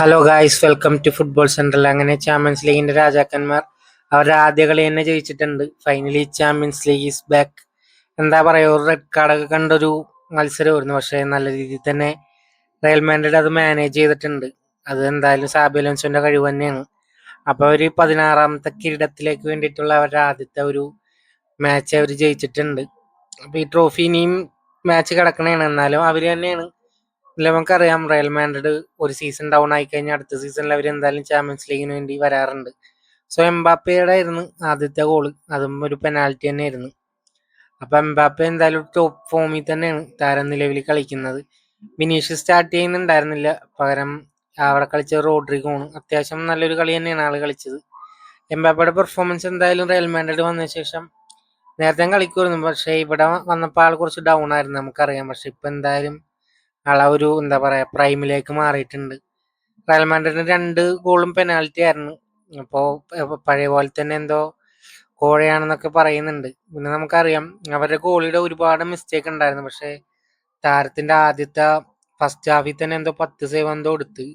Hello guys welcome to football central അങ്ങനെ champions ലീഗിന്റെ രാജാക്കന്മാർ അവരുടെ ആദ്യ കളി തന്നെ ജയിച്ചിട്ടുണ്ട്. Finally champions league is back എന്താ പറയുക ഒരു റെഡ് കാർഡൊക്കെ കണ്ടൊരു മത്സരമായിരുന്നു. പക്ഷേ നല്ല രീതിയിൽ തന്നെ റയൽ മാൻഡ്രിഡ് അത് മാനേജ് ചെയ്തിട്ടുണ്ട്. അത് എന്തായാലും സാബി അലോൻസോന്റെ കഴിവ് തന്നെയാണ്. അപ്പോൾ അവർ പതിനാറാമത്തെ കിരീടത്തിലേക്ക് വേണ്ടിയിട്ടുള്ള അവരുടെ ആദ്യത്തെ ഒരു മാച്ച് അവർ ജയിച്ചിട്ടുണ്ട്. അപ്പോൾ ഈ ട്രോഫി ഇനിയും മാച്ച് കിടക്കണേണ്. എന്നാലും അവർ തന്നെയാണ് നമുക്കറിയാം റയൽ മാൻഡ്രിഡ് ഒരു സീസൺ ഡൗൺ ആയി കഴിഞ്ഞാൽ അടുത്ത സീസണിൽ അവർ എന്തായാലും ചാമ്പ്യൻസ് ലീഗിന് വേണ്ടി വരാറുണ്ട്. സോ എംബാപ്പയുടെ ആയിരുന്നു ആദ്യത്തെ ഗോൾ അതും ഒരു പെനാൽറ്റി തന്നെയായിരുന്നു. അപ്പൊ എംബാപ്പ എന്തായാലും ടോപ്പ് ഫോമിൽ തന്നെയാണ് താരം നിലവിൽ കളിക്കുന്നത്. വിനീഷ് സ്റ്റാർട്ട് ചെയ്യുന്നുണ്ടായിരുന്നില്ല. പകരം അവിടെ കളിച്ച റോഡ്രിഗോണ് അത്യാവശ്യം നല്ലൊരു കളി തന്നെയാണ് ആൾ കളിച്ചത്. എംബാപ്പയുടെ പെർഫോമൻസ് എന്തായാലും റയൽ മാൻഡ്രിഡ് വന്ന ശേഷം നേരത്തെ കളിക്കുമായിരുന്നു. പക്ഷേ ഇവിടെ വന്നപ്പോൾ ആൾ കുറച്ച് ഡൗൺ ആയിരുന്നു നമുക്കറിയാം. പക്ഷെ ഇപ്പൊ എന്തായാലും ആളെ ഒരു എന്താ പറയാ പ്രൈമിലേക്ക് മാറിയിട്ടുണ്ട്. റയൽ മാൻഡ്രിഡിന് രണ്ട് ഗോളും പെനാൽറ്റി ആയിരുന്നു. അപ്പോൾ പഴയ പോലെ തന്നെ എന്തോ കോഴയാണെന്നൊക്കെ പറയുന്നുണ്ട്. പിന്നെ നമുക്കറിയാം അവരുടെ ഗോളിയുടെ ഒരുപാട് മിസ്റ്റേക്ക് ഉണ്ടായിരുന്നു. പക്ഷേ താരത്തിന്റെ ആദ്യത്തെ ഫസ്റ്റ് ഹാഫിൽ തന്നെ എന്തോ പത്ത് സേവ് എന്തോ എടുത്ത്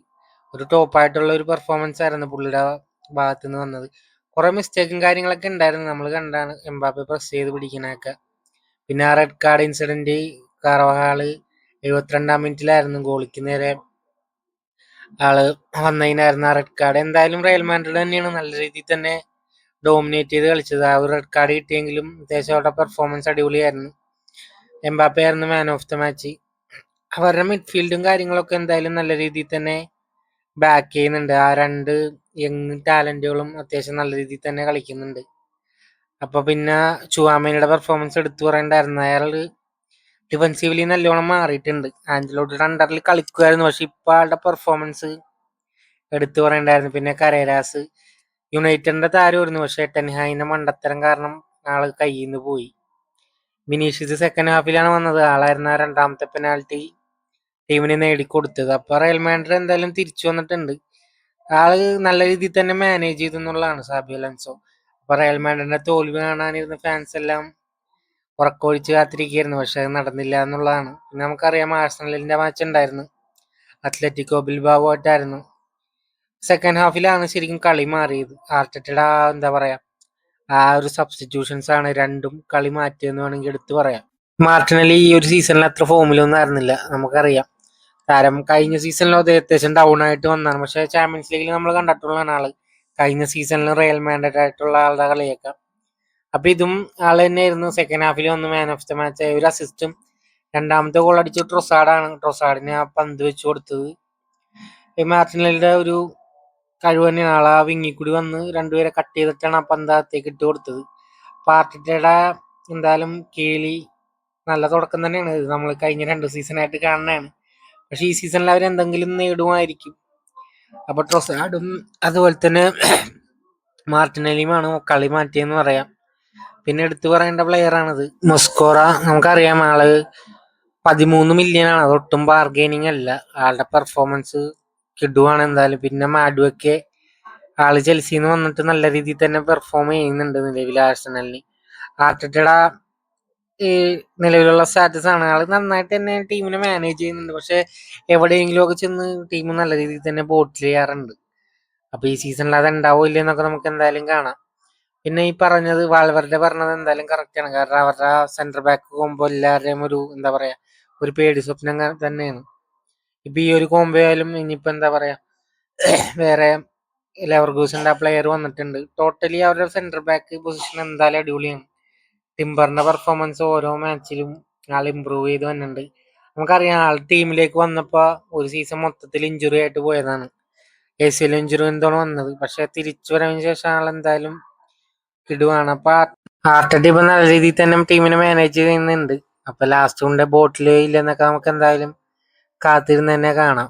ഒരു ടോപ്പായിട്ടുള്ള ഒരു പെർഫോമൻസ് ആയിരുന്നു പുള്ളിയുടെ ഭാഗത്ത് നിന്ന് വന്നത്. കുറെ മിസ്റ്റേക്കും കാര്യങ്ങളൊക്കെ ഉണ്ടായിരുന്നു. നമ്മൾ കണ്ടാണ് എംബാപ്പെ പ്രസ് ചെയ്ത് പിടിക്കണൊക്കെ പിന്നെ ആ റെഡ് കാർഡ് ഇൻസിഡന്റ് കാർവഹാൾ എഴുപത്തിരണ്ടാം മിനിറ്റിലായിരുന്നു ഗോളിക്ക് നേരെ ആൾ വന്നതിനായിരുന്നു ആ റെഡ് കാർഡ് എന്തായാലും റയൽ മാൻഡ്രിഡ് തന്നെയാണ് നല്ല രീതിയിൽ തന്നെ ഡോമിനേറ്റ് ചെയ്ത് കളിച്ചത്. ആ ഒരു റെഡ് കാർഡ് കിട്ടിയെങ്കിലും അത്യാവശ്യം അവരുടെ പെർഫോമൻസ് അടിപൊളിയായിരുന്നു. എംബാപ്പെ ആയിരുന്നു മാൻ ഓഫ് ദ മാച്ച് അവരുടെ മിഡ്ഫീൽഡും കാര്യങ്ങളൊക്കെ എന്തായാലും നല്ല രീതിയിൽ തന്നെ ബാക്ക് ചെയ്യുന്നുണ്ട്. ആ രണ്ട് യങ് ടാലന്റുകളും അത്യാവശ്യം നല്ല രീതിയിൽ തന്നെ കളിക്കുന്നുണ്ട്. അപ്പൊ പിന്നെ ചുവാമേനിയുടെ പെർഫോമൻസ് എടുത്തു പറയണ്ടായിരുന്നു. അയാൾ ഡിഫൻസീവ്ലി നല്ലോണം മാറിയിട്ടുണ്ട്. ആഞ്ചലോട്ടിയുടെ അണ്ടറിൽ കളിക്കുമായിരുന്നു പക്ഷെ ഇപ്പൊ ആളുടെ പെർഫോമൻസ് എടുത്തു പറയണ്ടായിരുന്നു. പിന്നെ കരേരാസ് യുണൈറ്റഡിന്റെ താരമായിരുന്നു. പക്ഷെ ടെൻഹായിന്റെ മണ്ടത്തരം കാരണം ആൾ കയ്യിൽ നിന്ന് പോയി വിനീഷ്യസ് സെക്കൻഡ് ഹാഫിലാണ് വന്നത്. ആളായിരുന്നു രണ്ടാമത്തെ പെനാൽറ്റി ടീമിന് നേടിക്കൊടുത്തത്. അപ്പൊ റയൽ മാൻഡ്രിഡ് എന്തായാലും തിരിച്ചു വന്നിട്ടുണ്ട്. ആൾ നല്ല രീതിയിൽ തന്നെ മാനേജ് ചെയ്തു എന്നുള്ളതാണ് സാബി അലൻസോ അപ്പൊ റയൽ മാൻഡ്രിഡിന്റെ തോൽവി കാണാനിരുന്ന ഫാൻസ് എല്ലാം ഉറക്കമൊഴിച്ച് കാത്തിരിക്കുകയായിരുന്നു. പക്ഷെ അത് നടന്നില്ല എന്നുള്ളതാണ്. പിന്നെ നമുക്കറിയാം ആഴ്സണലിന്റെ മാച്ച് ഉണ്ടായിരുന്നു. അത്ലറ്റിക്കോ ബിൽബാവോ ആയിട്ടായിരുന്നു സെക്കൻഡ് ഹാഫിലാണ് ശരിക്കും കളി മാറിയത്. ആർട്ടറ്റയുടെ എന്താ പറയാ ആ ഒരു സബ്സ്റ്റിറ്റ്യൂഷൻസ് ആണ് രണ്ടും കളി മാറ്റിയെന്ന് വേണമെങ്കിൽ എടുത്തു പറയാം. മാർട്ടിനലി ഈ ഒരു സീസണിൽ അത്ര ഫോമിലൊന്നും ആയിരുന്നില്ല നമുക്കറിയാം. താരം കഴിഞ്ഞ സീസണിലും അത് അത്യാവശ്യം ഡൗൺ ആയിട്ട് വന്നതാണ് പക്ഷേ ചാമ്പ്യൻസ് ലീഗിൽ നമ്മൾ കണ്ടിട്ടുള്ളതാണ് ആൾ കഴിഞ്ഞ സീസണിൽ റയൽ മാൻഡേറ്റ് ആയിട്ടുള്ള ആളുടെ കളിയൊക്കെ അപ്പൊ ഇതും ആൾ തന്നെയായിരുന്നു. സെക്കൻഡ് ഹാഫിൽ വന്ന് മാൻ ഓഫ് ദ മാച്ച് ഒരു അസിസ്റ്റും രണ്ടാമത്തെ ഗോൾ അടിച്ചു ട്രൊസാഡാണ് ട്രൊസാഡിന് ആ പന്ത് വെച്ച് കൊടുത്തത്. മാർട്ടിനലിന്റെ ഒരു കഴിവ് തന്നെയാണ്. ആൾ ആ വിങ്ങി കൂടി വന്ന് രണ്ടുപേരെ കട്ട് ചെയ്തിട്ടാണ് ആ പന്ത് അകത്തേക്ക് ഇട്ട് കൊടുത്തത്. പാർട്ടിയുടെ എന്തായാലും കേളി നല്ല തുടക്കം തന്നെയാണ്. ഇത് നമ്മൾ കഴിഞ്ഞ രണ്ട് സീസണായിട്ട് കാണുന്നതാണ്. പക്ഷെ ഈ സീസണിൽ അവർ എന്തെങ്കിലും നേടുമായിരിക്കും. അപ്പൊ ട്രൊസാഡും അതുപോലെ തന്നെ മാർട്ടിനലിയുമാണ് കളി മാറ്റിയെന്ന് പറയാം. പിന്നെ എടുത്തു പറയേണ്ട പ്ലെയർ ആണത്. മൊസ്കോറ നമുക്കറിയാം ആൾ പതിമൂന്ന് മില്യൺ ആണ്. അത് ഒട്ടും ബാർഗെയിനിങ് അല്ല. ആളുടെ പെർഫോമൻസ് കിടുവാണ് എന്തായാലും. പിന്നെ മാഡുവൊക്കെ ആൾ ചെൽസിന്ന് വന്നിട്ട് നല്ല രീതിയിൽ തന്നെ പെർഫോം ചെയ്യുന്നുണ്ട് നിലവിൽ ആഴ്സണലിന്. ആർട്ടിട്ട ഈ നിലവിലുള്ള സ്റ്റാറ്റസ് ആണ്. ആൾ നന്നായിട്ട് തന്നെ ടീമിനെ മാനേജ് ചെയ്യുന്നുണ്ട്. പക്ഷെ എവിടെയെങ്കിലും ഒക്കെ ചെന്ന് ടീം നല്ല രീതിയിൽ തന്നെ ബോട്ടിൽ ചെയ്യാറുണ്ട്. അപ്പൊ ഈ സീസണിൽ അത് ഉണ്ടാവില്ലെന്നൊക്കെ നമുക്ക് എന്തായാലും കാണാം. പിന്നെ ഈ പറഞ്ഞത് വാൾവറുടെ പറഞ്ഞത് എന്തായാലും കറക്റ്റ് ആണ്. കാരണം അവരുടെ സെന്റർ ബാക്ക് കോമ്പോ എല്ലാവരുടെയും ഒരു എന്താ പറയാ ഒരു പേടി സ്വപ്നം തന്നെയാണ്. ഇപ്പൊ ഈ ഒരു കോമ്പോ ആയാലും ഇനിയിപ്പോ എന്താ പറയാ വേറെ ലെവർഗൂസിന്റെ ആ പ്ലെയർ വന്നിട്ടുണ്ട്. ടോട്ടലി അവരുടെ സെന്റർ ബാക്ക് പൊസിഷൻ എന്തായാലും അടിപൊളിയാണ്. ടിംബറിന്റെ പെർഫോമൻസ് ഓരോ മാച്ചിലും ആൾ ഇമ്പ്രൂവ് ചെയ്ത് വന്നിട്ടുണ്ട്. നമുക്കറിയാം ആൾ ടീമിലേക്ക് വന്നപ്പോ ഒരു സീസൺ മൊത്തത്തിൽ ഇഞ്ചുറി ആയിട്ട് പോയതാണ്. എ സി എൽ ഇഞ്ചുറി എന്താണ് വന്നത്. പക്ഷെ തിരിച്ചു വരവിന് ശേഷം ആൾ എന്തായാലും കിടുവാണ് അപ്പൊ ആർട്ടടി ഇപ്പൊ നല്ല രീതിയിൽ തന്നെ ടീമിനെ മാനേജ് ചെയ്യുന്നുണ്ട്. അപ്പൊ ലാസ്റ്റ് കൊണ്ട് ബോട്ടിൽ ഇല്ലെന്നൊക്കെ നമുക്ക് എന്തായാലും കാത്തിരുന്ന് തന്നെ കാണാം.